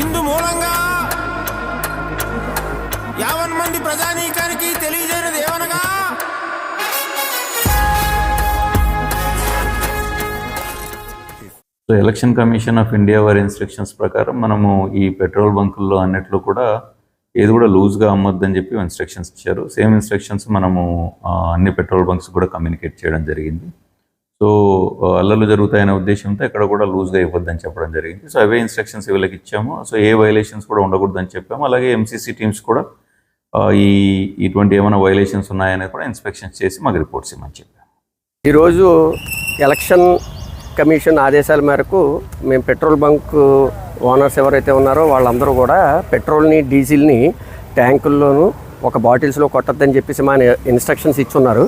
ఇందు మూలంగా యావన్ మంది ప్రజానీకానికి తెలియజేయనది ఏమనగా so election commission of India వారి ఇన్స్ట్రక్షన్స్ ప్రకారం మనము ఈ పెట్రోల్ బంకుల్లో అన్నిట్లో కూడా ఏది కూడా లూజ్గా అమ్మొద్దని చెప్పి ఇన్స్ట్రక్షన్స్ ఇచ్చారు. సేమ్ ఇన్స్ట్రక్షన్స్ మనము అన్ని పెట్రోల్ బంక్స్ కూడా కమ్యూనికేట్ చేయడం జరిగింది. సో అల్లర్లు జరుగుతాయనే ఉద్దేశంతో ఎక్కడ కూడా లూజ్గా ఇవ్వద్దని చెప్పడం జరిగింది. సో అవే ఇన్స్ట్రక్షన్స్ వీళ్ళకి ఇచ్చాము. సో ఏ వైలేషన్స్ కూడా ఉండకూడదని చెప్పాము. అలాగే ఎంసీసీ టీమ్స్ కూడా ఈ ఇటువంటి ఏమైనా వైలేషన్స్ ఉన్నాయనేది కూడా ఇన్స్పెక్షన్స్ చేసి మాకు రిపోర్ట్స్ ఇవ్వమని చెప్పాము. ఈరోజు ఎలక్షన్ కమిషన్ ఆదేశాల మేరకు మేము పెట్రోల్ బంక్ ఓనర్స్ ఎవరైతే ఉన్నారో వాళ్ళందరూ కూడా పెట్రోల్ని డీజిల్ని ట్యాంకుల్లోనూ ఒక బాటిల్స్లో కొట్టద్దని చెప్పేసి మా ఇన్స్ట్రక్షన్స్ ఇచ్చున్నారు.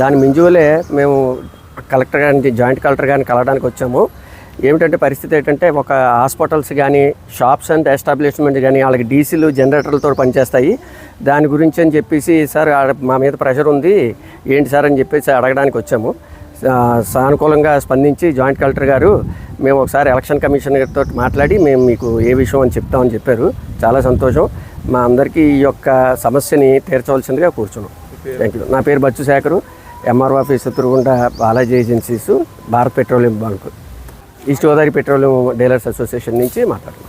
దాని మింజువలే మేము కలెక్టర్ గారిని జాయింట్ కలెక్టర్ గారిని కలవడానికి వచ్చాము. ఏమిటంటే పరిస్థితి ఏంటంటే ఒక హాస్పిటల్స్ కానీ షాప్స్ అండ్ ఎస్టాబ్లిష్మెంట్ కానీ వాళ్ళకి డీజిల్ జనరేటర్లతో పనిచేస్తాయి. దాని గురించి అని చెప్పేసి సార్ మా మీద ప్రెషర్ ఉంది. ఏంటి సార్? అని చెప్పేసి అడగడానికి వచ్చాము. సానుకూలంగా స్పందించి జాయింట్ కలెక్టర్ గారు మేము ఒకసారి ఎలక్షన్ కమిషన్ గారితో మాట్లాడి మేము మీకు ఏ విషయం అని చెప్తామని చెప్పారు. చాలా సంతోషం. మా అందరికీ ఈ యొక్క సమస్యని తీర్చవలసిందిగా కూర్చున్నాం. థ్యాంక్ యూ నా పేరు బచ్చు శేఖరు. ఎంఆర్ఓ ఆఫీస్ ఎదురుగుండా Balaji agencies Bharat petroleum bunk. East Godavari petroleum dealers association నుంచి మాట్లాడుతున్నాం.